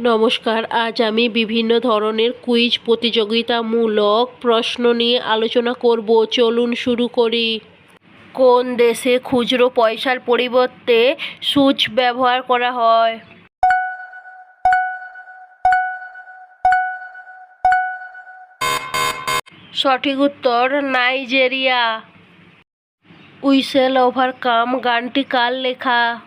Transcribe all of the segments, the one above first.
নমস্কার, আজ আমি বিভিন্ন ধরনের কুইজ প্রতিযোগিতামূলক প্রশ্ন নিয়ে আলোচনা করব। চলুন শুরু করি। কোন দেশে খুচরো পয়সার পরিবর্তে সুচ ব্যবহার করা হয়? সঠিক উত্তর, নাইজেরিয়া। উইসেল ওভারকাম গানটি কার লেখা?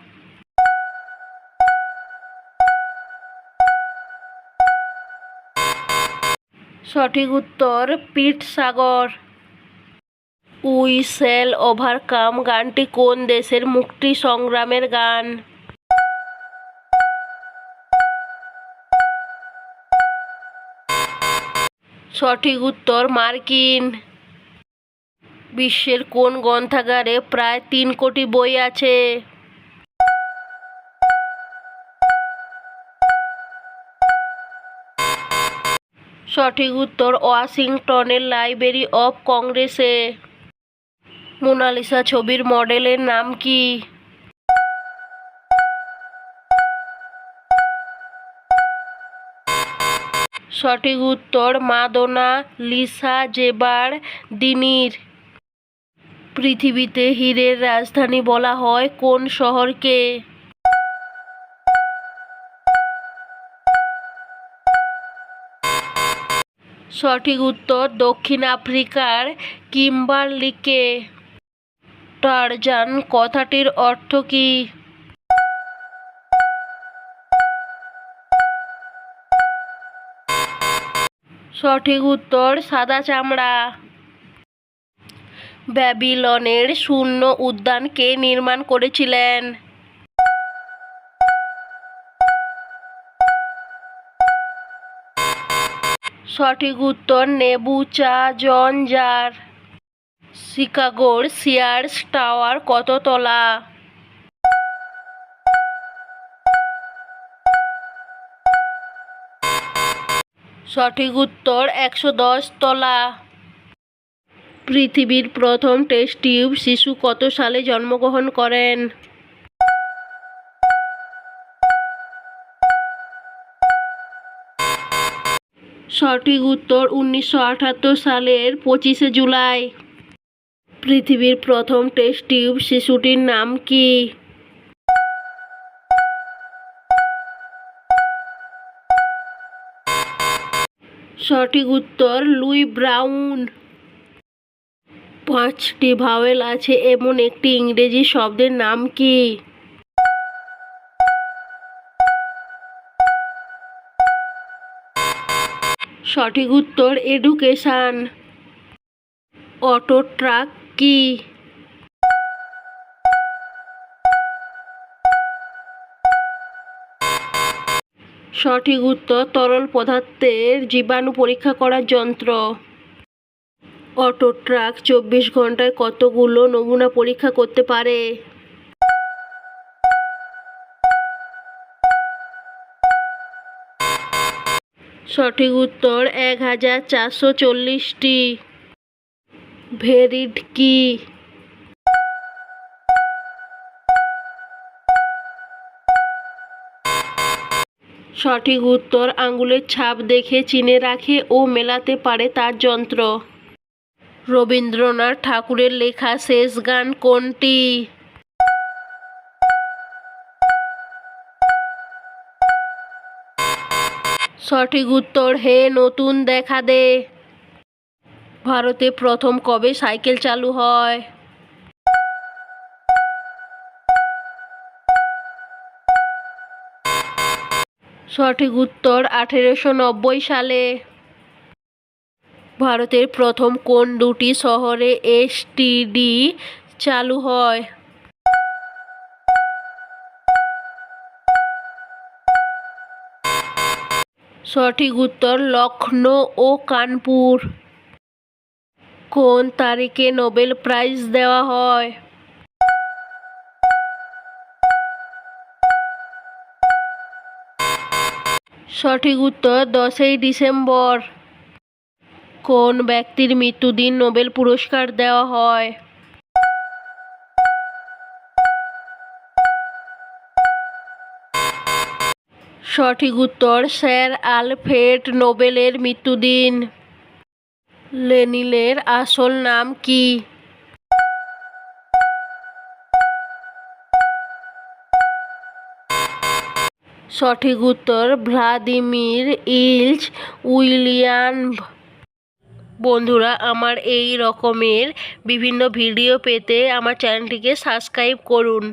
সঠিক উত্তর Pete Seeger we shall overcome গানটি কোন দেশের মুক্তি সংগ্রামের গান? সঠিক উত্তর মার্কিন। বিশ্বের কোন গ্রন্থাগারে প্রায় তিন কোটি বই আছে? সঠিক উত্তর ওয়াশিংটনের লাইব্রেরি অফ কংগ্রেসে। মোনালিসা ছবির মডেলের নাম কি? সঠিক উত্তর মাদোনা লিসা জেবার দিনির পৃথিবীতে হীরের রাজধানী বলা হয় কোন শহরকে? সঠিক উত্তর দক্ষিণ আফ্রিকার কিম্বারলিকে। টারজান, কথাটির অর্থ কী? সঠিক উত্তর, সাদা চামড়া। ব্যাবিলনের শূন্য উদ্যান কে নির্মাণ করেছিলেন। সঠিক উত্তর নেবুচাজন জার শিকাগোর সিয়ার্স টাওয়ার কত তলা সঠিক উত্তর একশো দশ তলা পৃথিবীর প্রথম টেস্ট টিউব শিশু কত সালে জন্মগ্রহণ করেন? সঠিক উত্তর উনিশশো আটাত্তর সালের পঁচিশে জুলাই। পৃথিবীর প্রথম টেস্ট টিউব শিশুটির নাম কি? সঠিক উত্তর, লুই ব্রাউন। পাঁচটি ভাওয়েল আছে, এমন একটি ইংরেজি শব্দের নাম কি? সঠিক উত্তর এডুকেশান। অটো ট্রাক কি? সঠিক উত্তর তরল পদার্থের জীবাণু পরীক্ষা করার যন্ত্র। অটো ট্রাক চব্বিশ ঘন্টায় কতগুলো নমুনা পরীক্ষা করতে পারে? সঠিক উত্তর এক হাজার চারশো চল্লিশটি। ভেরিড কি? সঠিক উত্তর আঙ্গুলের ছাপ দেখে চিনে রাখে ও মেলাতে পারে তার যন্ত্র। রবীন্দ্রনাথ ঠাকুরের লেখা শেষ গান কোনটি? সঠিক উত্তর হে নতুন দেখা দে। ভারতে প্রথম কবে সাইকেল চালু হয়? সঠিক উত্তর আঠেরোশো নব্বই সালে। ভারতের প্রথম কোন দুটি শহরে এসটিডি চালু হয়? সঠিক উত্তর লখনৌ ও কানপুর। কোন তারিখে নোবেল প্রাইজ দেওয়া হয়? সঠিক উত্তর দশই ডিসেম্বর। কোন ব্যক্তির মৃত্যুদিন নোবেল পুরস্কার দেওয়া হয়? সঠিক উত্তর, স্যার আলফ্রেড নোবেলের মৃত্যুদিন। লেনিলের আসল নাম কি? সঠিক উত্তর, ভ্লাদিমির ইলচ উইলিয়ান বন্ধুরা, আমার এই রকমের বিভিন্ন ভিডিও পেতে আমার চ্যানেলটিকে সাবস্ক্রাইব করুন।